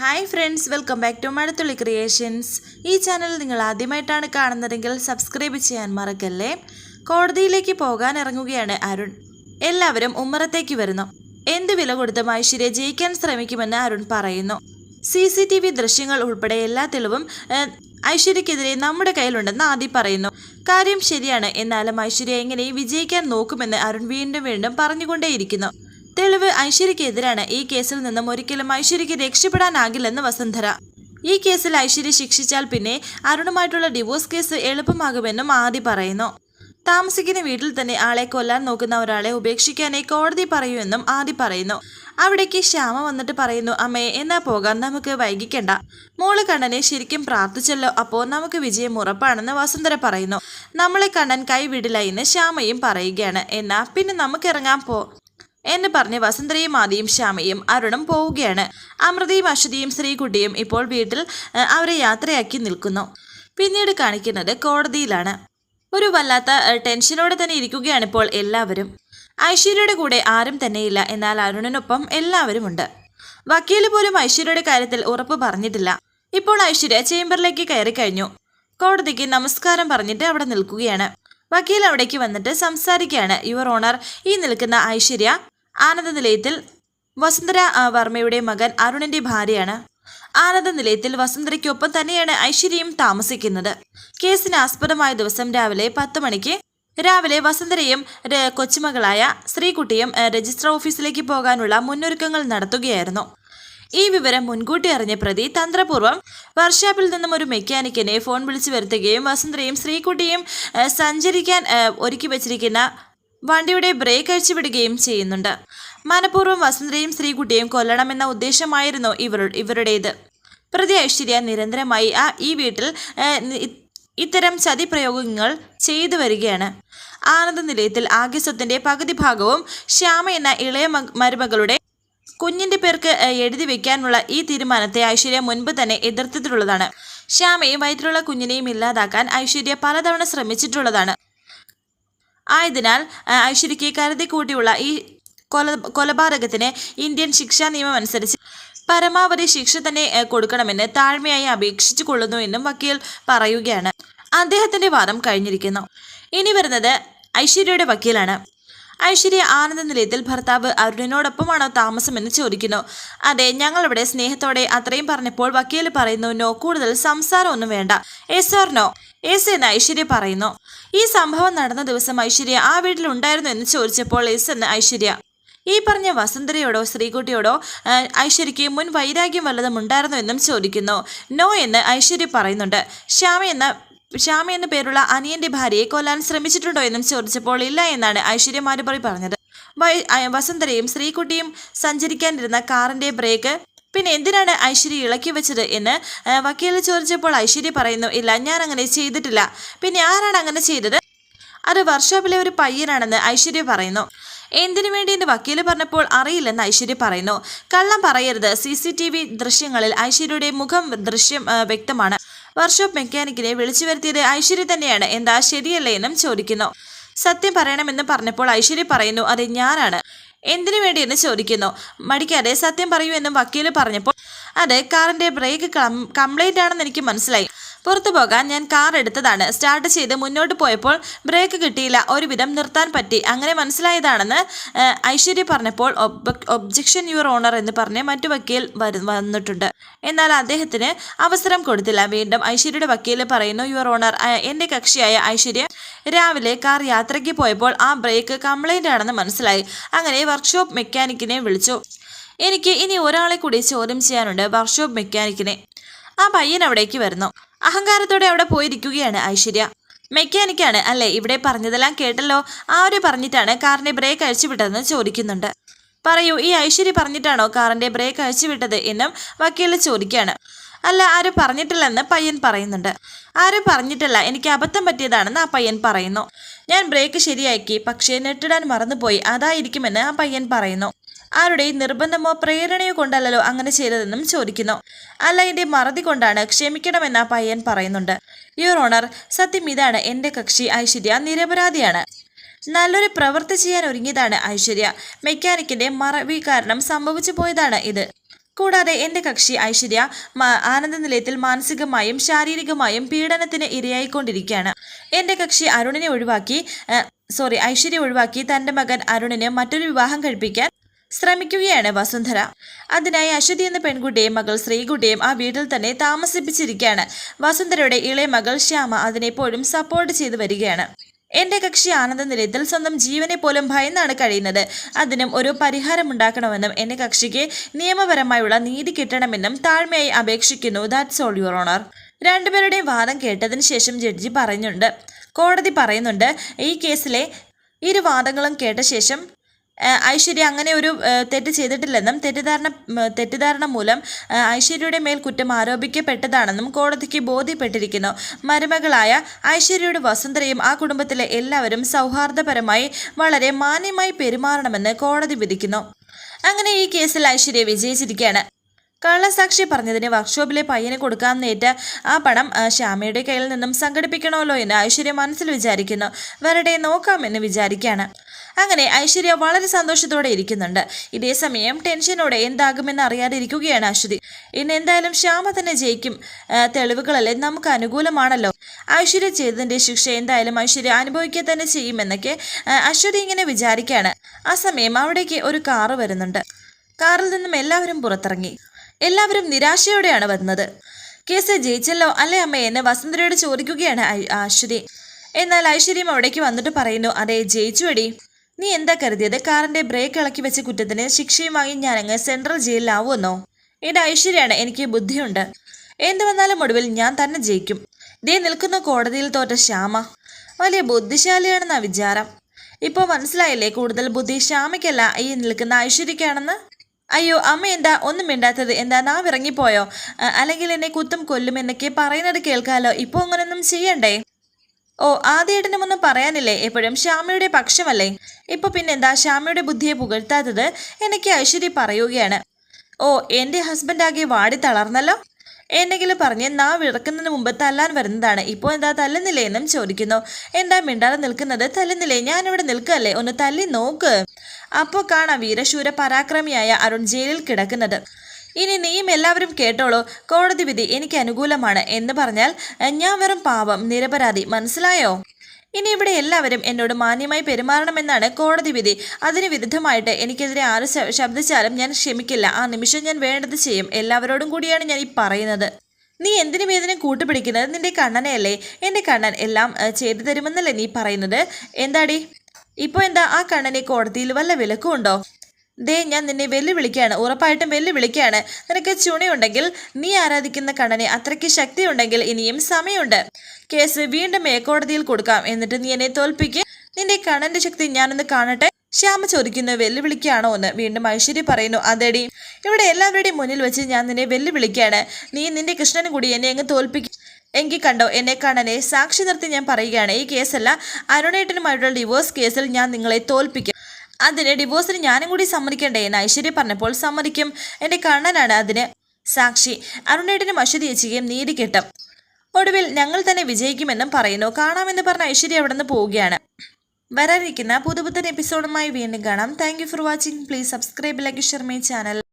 Hi friends welcome back to Mazhathulli creations. ഈ channel നിങ്ങൾ ആദ്യമായിട്ടാണ് കാണുന്നതെങ്കിൽ സബ്സ്ക്രൈബ് ചെയ്യാൻ മറക്കല്ലേ? കോടതിയിലേക്ക് പോകാൻ ഇറങ്ങുകയാണ് അരുൺ. എല്ലാവരും ഉമ്മറത്തേക്ക് വരുന്നു. എന്ത് വില കൊടുത്തും ഐശ്വര്യ ജയിക്കാൻ ശ്രമിക്കുമെന്ന് അരുൺ പറയുന്നു. സി സി ടി വി ദൃശ്യങ്ങൾ ഉൾപ്പെടെ എല്ലാ തെളിവും ഐശ്വര്യക്കെതിരെ നമ്മുടെ കയ്യിലുണ്ടെന്ന് ആദി പറയുന്നു. കാര്യം ശരിയാണ് എന്നാലും ഐശ്വര്യ എങ്ങനെ വിജയിക്കാൻ നോക്കുമെന്ന് അരുൺ വീണ്ടും വീണ്ടും പറഞ്ഞുകൊണ്ടേയിരിക്കുന്നു. തെളിവ് ഐശ്വര്യക്കെതിരാണ് ഈ കേസിൽ നിന്നും ഒരിക്കലും ഐശ്വര്യക്ക് രക്ഷപ്പെടാനാകില്ലെന്ന് വസുന്ധര ഈ കേസിൽ ഐശ്വര്യ ശിക്ഷിച്ചാൽ പിന്നെ അരുണുമായിട്ടുള്ള ഡിവോഴ്സ് കേസ് എളുപ്പമാകുമെന്നും ആദി പറയുന്നു. താമസിക്കുന്ന വീട്ടിൽ തന്നെ ആളെ കൊല്ലാൻ നോക്കുന്ന ഒരാളെ ഉപേക്ഷിക്കാനേ കോടതി പറയൂ എന്നും ആദി പറയുന്നു. അവിടേക്ക് ശ്യാമ വന്നിട്ട് പറയുന്നു അമ്മയെ എന്നാ പോകാൻ നമുക്ക് വൈകിക്കണ്ട. മോൾ കണ്ണനെ ശരിക്കും പ്രാർത്ഥിച്ചല്ലോ അപ്പോൾ നമുക്ക് വിജയം ഉറപ്പാണെന്ന് വസുന്ധര പറയുന്നു. നമ്മളെ കണ്ണൻ കൈവിടില്ല എന്ന് ശ്യാമയും പറയുകയാണ്. എന്നാ പിന്നെ നമുക്കിറങ്ങാൻ പോ. എന്ന് പറഞ്ഞ് വസന്തരയും ആദിയും ശ്യാമയും അരുണും പോവുകയാണ്. അമൃതയും അശ്വതിയും ശ്രീകുട്ടിയും ഇപ്പോൾ വീട്ടിൽ അവരെ യാത്രയാക്കി നിൽക്കുന്നു. പിന്നീട് കാണിക്കുന്നത് കോടതിയിലാണ്. ഒരു വല്ലാത്ത ടെൻഷനോടെ തന്നെ ഇരിക്കുകയാണ് ഇപ്പോൾ എല്ലാവരും. ഐശ്വര്യയുടെ കൂടെ ആരും തന്നെയില്ല എന്നാൽ അരുണിനൊപ്പം എല്ലാവരും ഉണ്ട് വക്കീൽ പോലും ഐശ്വര്യയുടെ കാര്യത്തിൽ ഉറപ്പ് പറഞ്ഞിട്ടില്ല. ഇപ്പോൾ ഐശ്വര്യ ചേംബറിലേക്ക് കയറി കഴിഞ്ഞു. കോടതിക്ക് നമസ്കാരം പറഞ്ഞിട്ട് അവിടെ നിൽക്കുകയാണ്. വക്കീൽ അവിടേക്ക് വന്നിട്ട് സംസാരിക്കുകയാണ്. യുവർ ഓണർ ഈ നിൽക്കുന്ന ഐശ്വര്യ ആനന്ദ നിലയത്തിൽ വസുന്ധര വർമ്മയുടെ മകൻ അരുണിന്റെ ഭാര്യയാണ്. ആനന്ദ നിലയത്തിൽ വസുന്ധരയ്ക്കൊപ്പം തന്നെയാണ് ഐശ്വര്യയും താമസിക്കുന്നത്. കേസിന് ആസ്പദമായ ദിവസം രാവിലെ പത്ത് മണിക്ക് രാവിലെ വസുന്ധരയും കൊച്ചുമകളായ ശ്രീകുട്ടിയും രജിസ്ട്രർ ഓഫീസിലേക്ക് പോകാനുള്ള മുന്നൊരുക്കങ്ങൾ നടത്തുകയായിരുന്നു. ഈ വിവരം മുൻകൂട്ടി അറിഞ്ഞ പ്രതി തന്ത്രപൂർവം വർക്ക്ഷോപ്പിൽ നിന്നും ഒരു മെക്കാനിക്കിനെ ഫോൺ വിളിച്ചു വരുത്തുകയും വസുന്ധരയും ശ്രീകുട്ടിയും സഞ്ചരിക്കാൻ ഒരുക്കി വെച്ചിരിക്കുന്ന വണ്ടിയുടെ ബ്രേക്ക് അഴിച്ചുവിടുകയും ചെയ്യുന്നുണ്ട്. മനഃപൂർവം വസുന്ധരയും ശ്രീകുട്ടിയും കൊല്ലണമെന്ന ഉദ്ദേശമായിരുന്നു ഇവർ ഇവരുടേത്. പ്രതി ഐശ്വര്യ നിരന്തരമായി ആ ഈ വീട്ടിൽ ഇത്തരം ചതിപ്രയോഗങ്ങൾ ചെയ്തു വരികയാണ്. ആനന്ദ നിലയത്തിൽ ആകെ പകുതി ഭാഗവും ശ്യാമ എന്ന ഇളയ മരുമകളുടെ കുഞ്ഞിന്റെ പേർക്ക് എഴുതി വെക്കാനുള്ള ഈ തീരുമാനത്തെ ഐശ്വര്യ മുൻപ് തന്നെ എതിർത്തിട്ടുള്ളതാണ്. ശ്യാമയും വയറ്റിലുള്ള കുഞ്ഞിനെയും ഇല്ലാതാക്കാൻ ഐശ്വര്യ പലതവണ ശ്രമിച്ചിട്ടുള്ളതാണ്. ആയതിനാൽ ഐശ്വര്യയ്ക്ക് കരുതി കൂട്ടിയുള്ള ഈ കൊല കൊലപാതകത്തിന് ഇന്ത്യൻ ശിക്ഷാ നിയമം അനുസരിച്ച് പരമാവധി ശിക്ഷ തന്നെ കൊടുക്കണമെന്ന് താഴ്മയായി അപേക്ഷിച്ചു കൊള്ളുന്നു എന്നും വക്കീൽ പറയുകയാണ്. അദ്ദേഹത്തിന്റെ വാദം കഴിഞ്ഞിരിക്കുന്നു. ഇനി വരുന്നത് ഐശ്വര്യയുടെ വക്കീലാണ്. ഐശ്വര്യ ആനന്ദ നിലയത്തിൽ ഭർത്താവ് അരുണിനോടൊപ്പമാണോ താമസമെന്ന് ചോദിക്കുന്നു. അതെ ഞങ്ങളിവിടെ സ്നേഹത്തോടെ അത്രയും പറഞ്ഞപ്പോൾ വക്കീൽ പറയുന്നു നോ കൂടുതൽ സംസാരമൊന്നും വേണ്ട. S or no. എസ് എന്ന് ഐശ്വര്യ പറയുന്നു. ഈ സംഭവം നടന്ന ദിവസം ഐശ്വര്യ ആ വീട്ടിൽ ഉണ്ടായിരുന്നു എന്ന് ചോദിച്ചപ്പോൾ എസ് എന്ന് ഐശ്വര്യ. ഈ പറഞ്ഞ വസന്തരയോടോ ശ്രീകുട്ടിയോടോ ഐശ്വര്യയ്ക്ക് മുൻ വൈരാഗ്യം വല്ലതും ഉണ്ടായിരുന്നോ? എന്നും ചോദിക്കുന്നു. നോ എന്ന് ഐശ്വര്യ പറയുന്നുണ്ട്. ശ്യാമ എന്ന ശ്യാമ എന്ന പേരുള്ള അനിയന്റെ ഭാര്യയെ കൊല്ലാൻ ശ്രമിച്ചിട്ടുണ്ടോ എന്നും ചോദിച്ചപ്പോൾ ഇല്ല എന്നാണ് ഐശ്വര്യ മാരുപറി പറഞ്ഞത്. വസന്തരയും ശ്രീകുട്ടിയും സഞ്ചരിക്കാനിരുന്ന കാറിന്റെ ബ്രേക്ക്. പിന്നെ എന്തിനാണ് ഐശ്വര്യ ഇളക്കി വെച്ചത് എന്ന് വക്കീൽ ചോദിച്ചപ്പോൾ ഐശ്വര്യ പറയുന്നു ഇല്ല ഞാൻ അങ്ങനെ ചെയ്തിട്ടില്ല. പിന്നെ ആരാണ് അങ്ങനെ ചെയ്തത്? അത് വർക്ക്ഷോപ്പിലെ ഒരു പയ്യനാണെന്ന് ഐശ്വര്യ പറയുന്നു. എന്തിനു വേണ്ടി എന്ന് വക്കീൽ പറഞ്ഞപ്പോൾ അറിയില്ലെന്ന് ഐശ്വര്യ പറയുന്നു. കള്ളം പറയരുത്. സി സി ടി വി ദൃശ്യങ്ങളിൽ ഐശ്വര്യയുടെ മുഖം ദൃശ്യം വ്യക്തമാണ്. വർക്ക്ഷോപ്പ് മെക്കാനിക്കിനെ വിളിച്ചു വരുത്തിയത് ഐശ്വര്യ തന്നെയാണ്. എന്താ ശരിയല്ലേ എന്നും ചോദിക്കുന്നു. സത്യം പറയണമെന്ന് പറഞ്ഞപ്പോൾ ഐശ്വര്യ പറയുന്നു അത് ഞാനാണ്. എന്തിനു വേണ്ടി എന്ന് ചോദിക്കുന്നു. മടിക്കാതെ സത്യം പറയൂ എന്നും വക്കീൽ പറഞ്ഞപ്പോൾ അതെ കാറിന്റെ ബ്രേക്ക് കംപ്ലൈന്റ് ആണെന്ന് എനിക്ക് മനസ്സിലായി. പുറത്തു പോകാൻ ഞാൻ കാർ എടുത്തതാണ്. സ്റ്റാർട്ട് ചെയ്ത് മുന്നോട്ട് പോയപ്പോൾ ബ്രേക്ക് കിട്ടിയില്ല. ഒരുവിധം നിർത്താൻ പറ്റി. അങ്ങനെ മനസ്സിലായതാണെന്ന് ഐശ്വര്യ പറഞ്ഞപ്പോൾ ഒബ്ജക്ഷൻ യുവർ ഓണർ എന്ന് പറഞ്ഞ് മറ്റു വക്കീൽ വന്നിട്ടുണ്ട്. എന്നാൽ അദ്ദേഹത്തിന് അവസരം കൊടുത്തില്ല. വീണ്ടും ഐശ്വര്യയുടെ വക്കീൽ പറയുന്നു യുവർ ഓണർ എന്റെ കക്ഷിയായ ഐശ്വര്യ രാവിലെ കാർ യാത്രയ്ക്ക് പോയപ്പോൾ ആ ബ്രേക്ക് കംപ്ലൈന്റ് ആണെന്ന് മനസ്സിലായി. അങ്ങനെ വർക്ക്ഷോപ്പ് മെക്കാനിക്കിനെ വിളിച്ചു. എനിക്ക് ഇനി ഒരാളെ കൂടി ചോദ്യം ചെയ്യാനുണ്ട്. വർക്ക്ഷോപ്പ് മെക്കാനിക്കിനെ ആ പയ്യൻ അവിടേക്ക് വരുന്നു. അഹങ്കാരത്തോടെ അവിടെ പോയിരിക്കുകയാണ് ഐശ്വര്യ. മെക്കാനിക്കാണ് അല്ലേ ഇവിടെ പറഞ്ഞതെല്ലാം കേട്ടല്ലോ. ആര് പറഞ്ഞിട്ടാണ് കാറിന്റെ ബ്രേക്ക് അഴിച്ചു വിട്ടതെന്ന് ചോദിക്കുന്നുണ്ട്. പറയൂ ഈ ഐശ്വര്യ പറഞ്ഞിട്ടാണോ കാറിന്റെ ബ്രേക്ക് അഴിച്ചു വിട്ടത് എന്നും വക്കീൽ ചോദിക്കുകയാണ്. അല്ല ആരും പറഞ്ഞിട്ടില്ലെന്ന് പയ്യൻ പറയുന്നുണ്ട്. ആരും പറഞ്ഞിട്ടില്ല എനിക്ക് അബദ്ധം പറ്റിയതാണെന്ന് ആ പയ്യൻ പറയുന്നു. ഞാൻ ബ്രേക്ക് ശരിയാക്കി പക്ഷേ നെട്ടിടാൻ മറന്നുപോയി. അതായിരിക്കുമെന്ന് ആ പയ്യൻ പറയുന്നു. ആരുടെയും നിർബന്ധമോ പ്രേരണയോ കൊണ്ടല്ലല്ലോ അങ്ങനെ ചെയ്തതെന്നും ചോദിക്കുന്നു. അല്ല എന്റെ മറതി കൊണ്ടാണ് ക്ഷമിക്കണമെന്ന പയ്യൻ പറയുന്നുണ്ട്. യുവർ ഓണർ സത്യം ഇതാണ്. എന്റെ കക്ഷി ഐശ്വര്യ നിരപരാധിയാണ്. നല്ലൊരു പ്രവൃത്തി ചെയ്യാൻ ഒരുങ്ങിയതാണ് ഐശ്വര്യ. മെക്കാനിക്കിന്റെ മറവി കാരണം സംഭവിച്ചു പോയതാണ് ഇത്. കൂടാതെ എന്റെ കക്ഷി ഐശ്വര്യ ആനന്ദ നിലയത്തിൽ മാനസികമായും ശാരീരികമായും പീഡനത്തിന് ഇരയായിക്കൊണ്ടിരിക്കുകയാണ്. എന്റെ കക്ഷി അരുണിനെ ഒഴിവാക്കി സോറി ഐശ്വര്യ ഒഴിവാക്കി തന്റെ മകൻ അരുണിന് മറ്റൊരു വിവാഹം കഴിപ്പിക്കാൻ ശ്രമിക്കുകയാണ് വസുന്ധര. അതിനായി അശ്വതി എന്ന പെൺകുട്ടിയെയും മകൾ ശ്രീകുട്ടിയും ആ വീട്ടിൽ തന്നെ താമസിപ്പിച്ചിരിക്കുകയാണ്. വസുന്ധരയുടെ ഇളയ മകൾ ശ്യാമ അതിനെപ്പോഴും സപ്പോർട്ട് ചെയ്തു വരികയാണ്. എന്റെ കക്ഷി ആനന്ദ നിലയത്തിൽ സ്വന്തം ജീവനെ പോലും ഭയന്നാണ് കഴിയുന്നത്. അതിനും ഒരു പരിഹാരം ഉണ്ടാക്കണമെന്നും എന്റെ കക്ഷിക്ക് നിയമപരമായുള്ള നീതി കിട്ടണമെന്നും താഴ്മയായി അപേക്ഷിക്കുന്നു. ദാറ്റ്സ് ഓൾ യുവർ ഓണർ രണ്ടുപേരുടെയും വാദം കേട്ടതിന് ശേഷം ജഡ്ജി പറഞ്ഞുണ്ട് കോടതി പറയുന്നുണ്ട് ഈ കേസിലെ ഇരു വാദങ്ങളും കേട്ട ശേഷം ഐശ്വര്യ അങ്ങനെ ഒരു തെറ്റ് ചെയ്തിട്ടില്ലെന്നും തെറ്റിദ്ധാരണ തെറ്റിദ്ധാരണ മൂലം ഐശ്വര്യയുടെ മേൽ കുറ്റം ആരോപിക്കപ്പെട്ടതാണെന്നും കോടതിക്ക് ബോധ്യപ്പെട്ടിരിക്കുന്നു. മരുമകളായ ഐശ്വര്യയുടെ വസുന്ധരയും ആ കുടുംബത്തിലെ എല്ലാവരും സൗഹാർദ്ദപരമായി വളരെ മാന്യമായി പെരുമാറണമെന്ന് കോടതി വിധിക്കുന്നു. അങ്ങനെ ഈ കേസിൽ ഐശ്വര്യ വിജയിച്ചിരിക്കുകയാണ്. കള്ളസാക്ഷി പറഞ്ഞതിന് വർക്ക്ഷോപ്പിലെ പയ്യന് കൊടുക്കാൻ നേറ്റ ആ പണം ശ്യാമയുടെ കയ്യിൽ നിന്നും സംഘടിപ്പിക്കണമല്ലോ എന്ന് ഐശ്വര്യ മനസ്സിൽ വിചാരിക്കുന്നു. വരട്ടെ നോക്കാമെന്ന് വിചാരിക്കുകയാണ്. അങ്ങനെ ഐശ്വര്യ വളരെ സന്തോഷത്തോടെ ഇരിക്കുന്നുണ്ട്. ഇതേ സമയം ടെൻഷനോടെ എന്താകുമെന്ന് അറിയാതിരിക്കുകയാണ് അശ്വതി. ഇന്ന് എന്തായാലും ശ്യാമ തന്നെ ജയിക്കും. തെളിവുകളല്ലേ നമുക്ക് അനുകൂലമാണല്ലോ. ഐശ്വര്യ ചെയ്തതിന്റെ ശിക്ഷ എന്തായാലും ഐശ്വര്യ അനുഭവിക്കുക തന്നെ ചെയ്യുമെന്നൊക്കെ അശ്വതി ഇങ്ങനെ വിചാരിക്കുകയാണ്. ആ സമയം അവിടേക്ക് ഒരു കാറ് വരുന്നുണ്ട്. കാറിൽ നിന്നും എല്ലാവരും പുറത്തിറങ്ങി. എല്ലാവരും നിരാശയോടെയാണ് വരുന്നത്. കേസ് ജയിച്ചല്ലോ അല്ലേ അമ്മ എന്ന് വസന്തരയോട് ചോദിക്കുകയാണ് അശ്വതി. എന്നാൽ ഐശ്വര്യം അവിടേക്ക് വന്നിട്ട് പറയുന്നു അതെ ജയിച്ചു അടി നീ എന്താ കരുതിയത്? കാറിന്റെ ബ്രേക്ക് ഇളക്കി വെച്ച കുറ്റത്തിന് ശിക്ഷയുമായി ഞാൻ അങ്ങ് സെൻട്രൽ ജയിലിലാവുമെന്നോ? എന്റെ ഐശ്വര്യാണ് എനിക്ക് ബുദ്ധിയുണ്ട്. എന്ത് വന്നാലും ഒടുവിൽ ഞാൻ തന്നെ ജയിക്കും. ദേ നിൽക്കുന്ന കോടതിയിൽ തോറ്റ ശ്യാമ. വലിയ ബുദ്ധിശാലിയാണെന്നാ വിചാരം. ഇപ്പോൾ മനസ്സിലായില്ലേ കൂടുതൽ ബുദ്ധി ശ്യാമയ്ക്കല്ല ഈ നിൽക്കുന്ന ഐശ്വര്യക്കാണെന്ന് അയ്യോ അമ്മ എന്താ ഒന്നും മിണ്ടാത്തത്? എന്താ നാം ഇറങ്ങിപ്പോയോ അല്ലെങ്കിൽ എന്നെ കുത്തും കൊല്ലും എന്നൊക്കെ പറയുന്നത് കേൾക്കാലോ? ഇപ്പോൾ അങ്ങനെയൊന്നും ചെയ്യണ്ടേ? ഓ ആദ്യേട്ടനും ഒന്നും പറയാനില്ലേ? എപ്പോഴും ശ്യാമയുടെ പക്ഷമല്ലേ? ഇപ്പൊ പിന്നെന്താ? ശ്യാമയുടെ ബുദ്ധിയെ പുകഴ്ത്താത്തത് എനിക്ക് ഐശ്വര്യ പറയുകയാണ്. ഓ എന്റെ ഹസ്ബൻഡ് ആകെ വാടി തളർന്നല്ലോ? എന്തെങ്കിലും പറഞ്ഞ് നാ വിറക്കുന്നതിന് മുമ്പ് തല്ലാൻ വരുന്നതാണ്. ഇപ്പോൾ എന്താ തല്ലുന്നില്ലേ എന്നും ചോദിക്കുന്നു. എന്താ മിണ്ടാതെ നിൽക്കുന്നത്? തല്ലുന്നില്ലേ? ഞാനിവിടെ നിൽക്കല്ലേ ഒന്ന് തല്ലി നോക്ക്. അപ്പോൾ കാണാം വീരശൂര പരാക്രമിയായ അരുൺ ജയിലിൽ കിടക്കുന്നത്. ഇനി നീയും എല്ലാവരും കേട്ടോളൂ. കോടതി വിധി എനിക്ക് അനുകൂലമാണ് എന്ന് പറഞ്ഞാൽ ഞാൻ വെറും പാപം നിരപരാധി മനസ്സിലായോ? ഇനി ഇവിടെ എല്ലാവരും എന്നോട് മാന്യമായി പെരുമാറണമെന്നാണ് കോടതി വിധി. അതിന് വിരുദ്ധമായിട്ട് എനിക്കെതിരെ ആര് ശബ്ദിച്ചാലും ഞാൻ ക്ഷമിക്കില്ല. ആ നിമിഷം ഞാൻ വേണ്ടത് ചെയ്യും. എല്ലാവരോടും കൂടിയാണ് ഞാൻ ഈ പറയുന്നത്. നീ എന്തിനു വേദന കൂട്ടുപിടിക്കുന്നത്? നിന്റെ കണ്ണനെയല്ലേ? എന്റെ കണ്ണൻ എല്ലാം ചെയ്തു തരുമെന്നല്ലേ നീ പറയുന്നത്? എന്താടി? ഇപ്പോൾ എന്താ ആ കണ്ണനെ കോടതിയിൽ വല്ല വിലക്കും ഉണ്ടോ ദേ ഞാൻ നിന്നെ വെല്ലുവിളിക്കുകയാണ്. ഉറപ്പായിട്ടും വെല്ലുവിളിക്കുകയാണ്. നിനക്ക് ചുണയുണ്ടെങ്കിൽ നീ ആരാധിക്കുന്ന കണ്ണനെ അത്രയ്ക്ക് ശക്തിയുണ്ടെങ്കിൽ ഇനിയും സമയമുണ്ട്. കേസ് വീണ്ടും മേക്കോടതിയിൽ കൊടുക്കാം. എന്നിട്ട് നീ എന്നെ തോൽപ്പിക്ക്. നിന്റെ കണ്ണന്റെ ശക്തി ഞാനൊന്ന് കാണട്ടെ? ശ്യാമ ചോദിക്കുന്നു വെല്ലുവിളിക്കുകയാണോ എന്ന്. വീണ്ടും ഐശ്വര്യ പറയുന്നു അതെടി. ഇവിടെ എല്ലാവരുടെയും മുന്നിൽ വെച്ച് ഞാൻ നിന്നെ വെല്ലുവിളിക്കുകയാണ്. നീ നിന്റെ കൃഷ്ണനും കൂടി എന്നെ അങ്ങ് തോൽപ്പിക്കും. എങ്കിൽ കണ്ടോ എന്നെ കണ്ണനെ സാക്ഷി നിർത്തി ഞാൻ പറയുകയാണ്. ഈ കേസല്ല അരുണേട്ടനുമായിട്ടുള്ള ഡിവോഴ്സ് കേസിൽ ഞാൻ നിങ്ങളെ തോൽപ്പിക്കും. അതിന് ഡിവോഴ്സിന് ഞാനും കൂടി സമ്മതിക്കണ്ടേ എന്ന് ഐശ്വര്യ പറഞ്ഞപ്പോൾ സമ്മതിക്കും. എന്റെ കണ്ണനാണ് അതിന് സാക്ഷി. അരുണേട്ടനും അശ്വതി ചേച്ചിയും നീതി കിട്ടും. ഒടുവിൽ ഞങ്ങൾ തന്നെ വിജയിക്കുമെന്നും പറയുന്നു. കാണാമെന്ന് പറഞ്ഞ ഐശ്വര്യ അവിടെ നിന്ന് പോവുകയാണ്. വരാനിരിക്കുന്ന പുതുപുത്തൻ എപ്പിസോഡുമായി വീണ്ടും കാണാം. Thank for watching please subscribe like share my channel